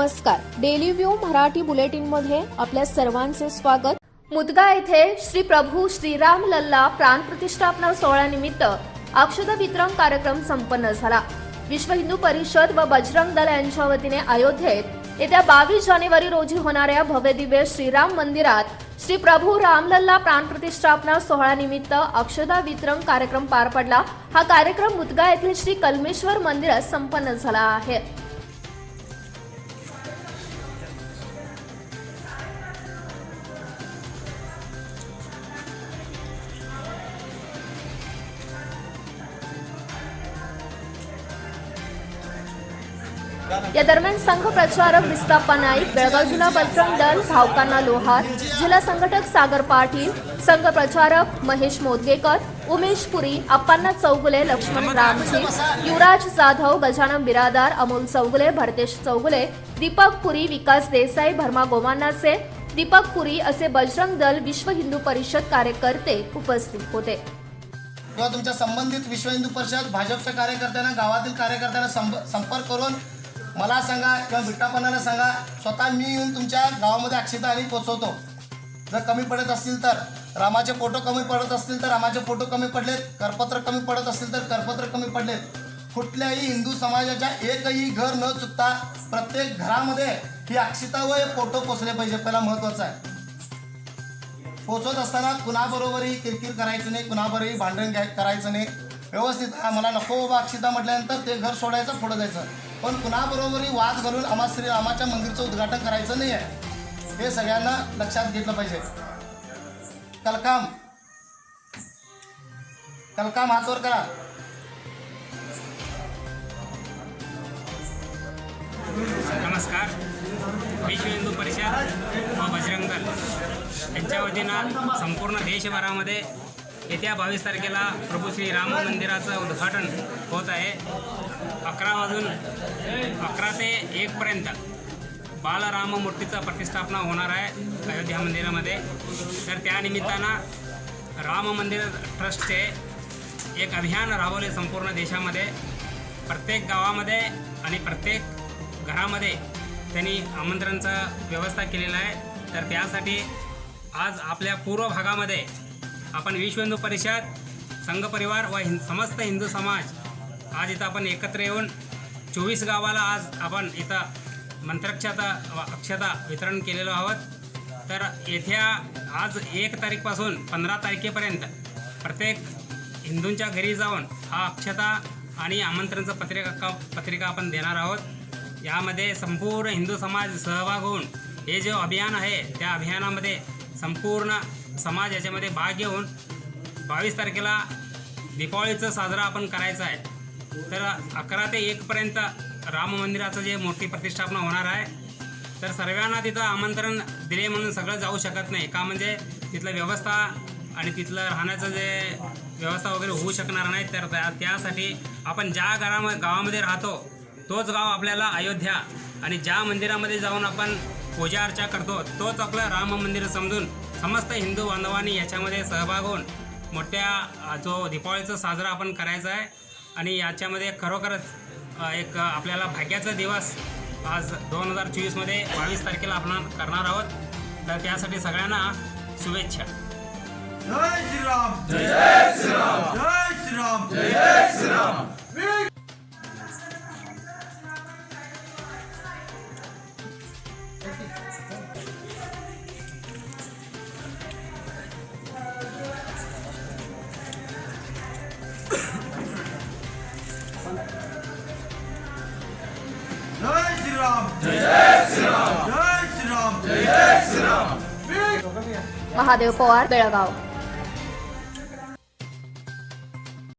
नमस्कार. Daily view Marathi बुलेटिनमध्ये आपल्या सर्वांचे स्वागत. मुदगा येथे श्री प्रभू श्रीराम लल्ला प्राण प्रतिष्ठापना सोहळ्यानिमित्त अक्षता वितरण कार्यक्रम संपन्न झाला. विश्व हिंदू परिषद व बजरंग दल यांच्या वतीने अयोध्येत येत्या बावीस जानेवारी रोजी होणाऱ्या भव्यदिव्य श्रीराम मंदिरात श्री प्रभू रामलल्ला प्राण प्रतिष्ठापना सोहळ्यानिमित्त अक्षदा वितरण कार्यक्रम पार पडला. हा कार्यक्रम मुदगा येथील श्री कलमेश्वर मंदिरात संपन्न झाला आहे. या दरम्यान संघ प्रचारक विस्ताप्पा नाईक बेळगाव जिल्हा बजरंग दल भावकांना लोहार जिल्हा संघटक सागर पाटील संघ प्रचारक महेश मोदगेकर उमेश पुरी अप्पांना चौगुले लक्ष्मण रामजी युवराज जाधव गजानन बिरादार अमोल चौगुले भरतेश चौगुले दीपक पुरी विकास देसाई भरमा गोमानाचे दीपक पुरी असे बजरंग दल विश्व हिंदू परिषद कार्यकर्ते उपस्थित होते. किंवा तुमच्या संबंधित विश्व हिंदू परिषद भाजपच्या कार्यकर्त्यांना गावातील कार्यकर्त्यांना संपर्क करून मला सांगा किंवा बिट्टापणाला सांगा स्वतः मी येऊन तुमच्या गावामध्ये अक्षता आणि पोचवतो. जर कमी पडत असतील तर रामाचे फोटो कमी पडत असतील तर रामाचे फोटो कमी पडलेत करपत्र कमी पडत असतील तर करपत्र कमी पडलेत. कुठल्याही हिंदू समाजाच्या एकही घर न चुकता प्रत्येक घरामध्ये ही अक्षता व फोटो पोचले पाहिजे पहिला महत्त्वाचं आहे. पोचवत असताना कुणाबरोबरही किरकिर करायचं नाही कुणाबरोबरही भांडण घ्याय करायचं नाही. व्यवस्थित हा मला नको बाबा अक्षिता म्हटल्यानंतर ते घर सोडायचं पुढं द्यायचं पण कुणाबरोबरही वाद घालून आम्हा श्रीरामाच्या मंदिरचं उद्घाटन करायचं नाही आहे. हे सगळ्यांना लक्षात घेतलं पाहिजे. कलकाम. कलकाम हातवर करा. नमस्कार. विश्व हिंदू परिषद व बजरंग दल यांच्या वतीनं संपूर्ण देशभरामध्ये येत्या बावीस तारखेला प्रभू श्री राम मंदिराचं उद्घाटन होत आहे. अकरा वाजून अकरा ते एकपर्यंत बालराम मूर्तीचा प्रतिष्ठापना होणार आहे अयोध्या मंदिरामध्ये. तर त्यानिमित्तानं राम मंदिर ट्रस्टचे एक अभियान राबवले संपूर्ण देशामध्ये. प्रत्येक गावामध्ये आणि प्रत्येक घरामध्ये त्यांनी आमंत्रणचं व्यवस्था केलेलं आहे. तर त्यासाठी आज आपल्या पूर्व भागामध्ये आपण विश्व हिंदू परिषद संघ परिवार व हिं समस्त हिंदू समाज आज इथं आपण एकत्र येऊन चोवीस गावाला आज आपण इथं मंत्राक्षता व अक्षता वितरण केलेलो आहोत. तर येत्या आज एक तारीखपासून पंधरा तारखेपर्यंत प्रत्येक हिंदूंच्या घरी जाऊन हा अक्षता आणि आमंत्रणचं पत्रिका का पत्रिका आपण देणार आहोत. यामध्ये संपूर्ण हिंदू समाज सहभाग होऊन हे जे अभियान आहे त्या अभियानामध्ये संपूर्ण समाज याच्यामध्ये भाग घेऊन बावीस तारखेला दीपावळीचं साजरा आपण करायचा आहे. तर अकरा ते एकपर्यंत राम मंदिराचं जे मोठी प्रतिष्ठापना होणार आहे तर सर्वांना तिथं आमंत्रण दिले म्हणून सगळं जाऊ शकत नाही. का म्हणजे तिथलं व्यवस्था आणि तिथलं राहण्याचं जे व्यवस्था वगैरे होऊ शकणार नाही तर त्या त्यासाठी आपण ज्या घरामध्ये गावामध्ये राहतो तोच गाव आपल्याला अयोध्या आणि ज्या मंदिरामध्ये जाऊन आपण पूजा अर्चा करतो. तोच आपलं राम मंदिर समजून समस्त हिंदू बांधवांनी याच्यामध्ये सहभाग होऊन मोठ्या जो दीपावलीचा साजरा आपण करायचा आहे आणि याच्यामध्ये खरोखरच एक आपल्याला भाग्याचा दिवस आज दोन हजार चोवीसमध्ये बावीस तारखेला आपण करणार आहोत. तर त्यासाठी सगळ्यांना शुभेच्छा. जय श्रीराम. जय श्रीराम. जय श्रीराम. जय श्रीराम. जय श्रीराम। जय श्रीराम। जय श्रीराम। जय श्रीराम। महादेव पवार बेळगाव.